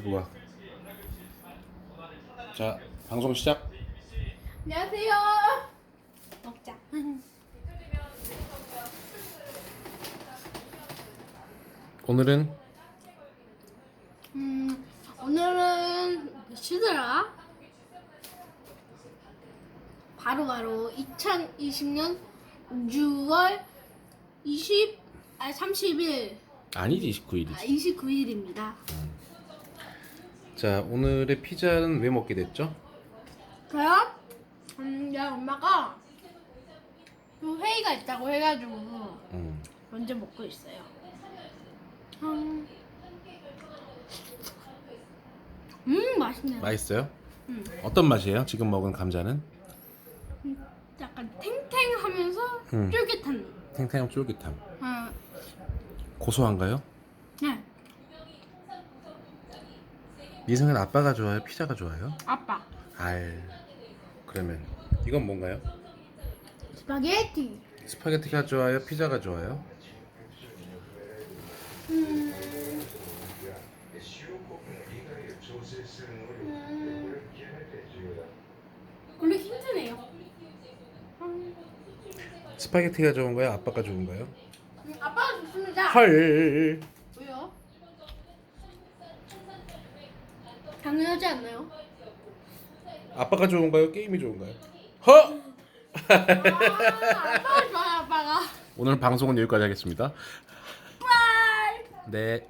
유튜브가. 자, 방송 시작. 안녕하세요. 먹자. 오늘은 음, 오늘은 며칠더라? 바로 바로 2020년 6월 20, 아 30일, 아니지 아 29일이지. 29일입니다. 자, 오늘의 피자는 왜 먹게 됐죠? 저요? 음, 내 엄마가 또 회의가 있다고 해가지고 음. 먼저 먹고 있어요. 음, 음 맛있네요. 맛있어요? 음. 어떤 맛이에요? 지금 먹은 감자는? 약간 탱탱하면서 음. 쫄깃한. 탱탱함 쫄깃함. 아, 고소한가요? 네, 민성은 아빠가 좋아요? 피자가 좋아요? 아빠. 알. 그러면 이건 뭔가요? 스파게티. 스파게티가 좋아요? 피자가 좋아요? 음. 음. 원래 힘드네요. 음, 스파게티가 좋은가요? 아빠가 좋은가요? 음, 아빠가 좋습니다. 헐. 당연하지 않나요? 아빠가 좋은가요? 게임이 좋은가요? 허! 아, 아빠가 좋아요, 아빠가. 오늘 방송은 여기까지 하겠습니다. 네.